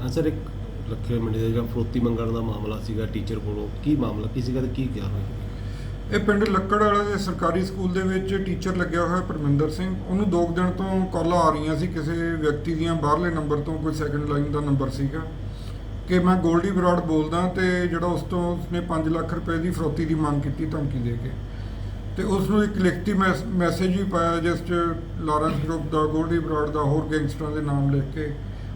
ਹਾਂ ਸਰ, ਇੱਕ ਲੱਖੇ ਮੰਡੀ ਦਾ ਜਿਹੜਾ ਫਰੋਤੀ ਮੰਗਣ ਦਾ ਮਾਮਲਾ ਸੀਗਾ ਟੀਚਰ ਕੋਲੋਂ, ਕੀ ਮਾਮਲਾ, ਕੀ ਸੀਗਾ ਤੇ ਕੀ ਕਿਹਾ ਹੋਇਆ? ਇਹ ਪਿੰਡ ਲੱਕੜ ਵਾਲੇ ਦੇ ਸਰਕਾਰੀ ਸਕੂਲ ਦੇ ਵਿੱਚ ਟੀਚਰ ਲੱਗਿਆ ਹੋਇਆ ਪਰਮਿੰਦਰ ਸਿੰਘ। ਉਹਨੂੰ ਦੋ ਕੁ ਦਿਨ ਤੋਂ ਕਾਲਾਂ ਆ ਰਹੀਆਂ ਸੀ ਕਿਸੇ ਵਿਅਕਤੀ ਦੀਆਂ, ਬਾਹਰਲੇ ਨੰਬਰ ਤੋਂ, ਕੋਈ ਸੈਕੰਡ ਲਾਈਨ ਦਾ ਨੰਬਰ ਸੀਗਾ। ਕਿ ਮੈਂ ਗੋਲਡੀ ਬਰਾੜ ਬੋਲਦਾ ਤੇ ਜਿਹੜਾ ਉਸ ਤੋਂ ਉਸਨੇ 5 ਲੱਖ ਰੁਪਏ ਦੀ ਫਰੋਤੀ ਦੀ ਮੰਗ ਕੀਤੀ ਧਮਕੀ ਦੇ ਕੇ। ਤੇ ਉਸ ਨੂੰ ਇੱਕ ਲਿਖਤੀ ਮੈਸ- ਮੈਸੇਜ ਵੀ ਪਾਇਆ, ਜਿਸ 'ਚ ਲਾਰੈਂਸ ਗਰੁੱਪ ਦਾ, ਗੋਲਡੀ ਬਰਾੜ ਦਾ, ਹੋਰ ਗੈਂਗਸਟਰਾਂ ਦੇ ਨਾਮ ਲਿਖ ਕੇ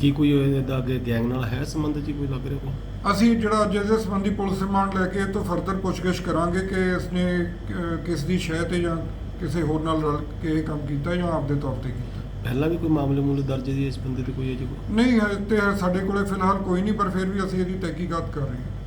ਕੀ ਕੋਈ ਇਹਦਾ ਅੱਗੇ ਗੈਂਗ ਨਾਲ ਹੈ ਸੰਬੰਧ ਜੀ ਕੋਈ ਲੱਗ ਰਿਹਾ ਕੋਈ? ਅਸੀਂ ਜਿਹੜਾ ਅੱਜ ਇਹਦੇ ਸੰਬੰਧੀ ਪੁਲਿਸ ਰਿਮਾਂਡ ਲੈ ਕੇ ਇਹ ਤੋਂ ਫਰਦਰ ਪੁੱਛਗਿੱਛ ਕਰਾਂਗੇ ਕਿ ਇਸਨੇ ਅਹ, ਕਿਸ ਦੀ ਸ਼ਹਿ ਤੇ ਜਾਂ ਕਿਸੇ ਹੋਰ ਨਾਲ ਰਲ ਕੇ ਇਹ ਕੰਮ ਕੀਤਾ ਜਾਂ ਆਪਦੇ ਤੌਰ ਤੇ ਕੀਤਾ। ਪਹਿਲਾਂ ਵੀ ਕੋਈ ਮਾਮਲੇ ਮੂਲੇ ਦਰਜ ਜੀ ਇਸ ਬੰਦੇ ਤੇ ਕੋਈ ਹੈ ਜੀ ਕੋਈ? ਨਹੀਂ ਹੈ ਤੇ ਸਾਡੇ ਕੋਲੇ ਫਿਲਹਾਲ ਕੋਈ ਨਹੀਂ ਪਰ ਫਿਰ ਵੀ ਅਸੀਂ ਇਹਦੀ ਤਹਿਕੀਕਾਤ ਕਰ ਰਹੇ ਹਾਂ।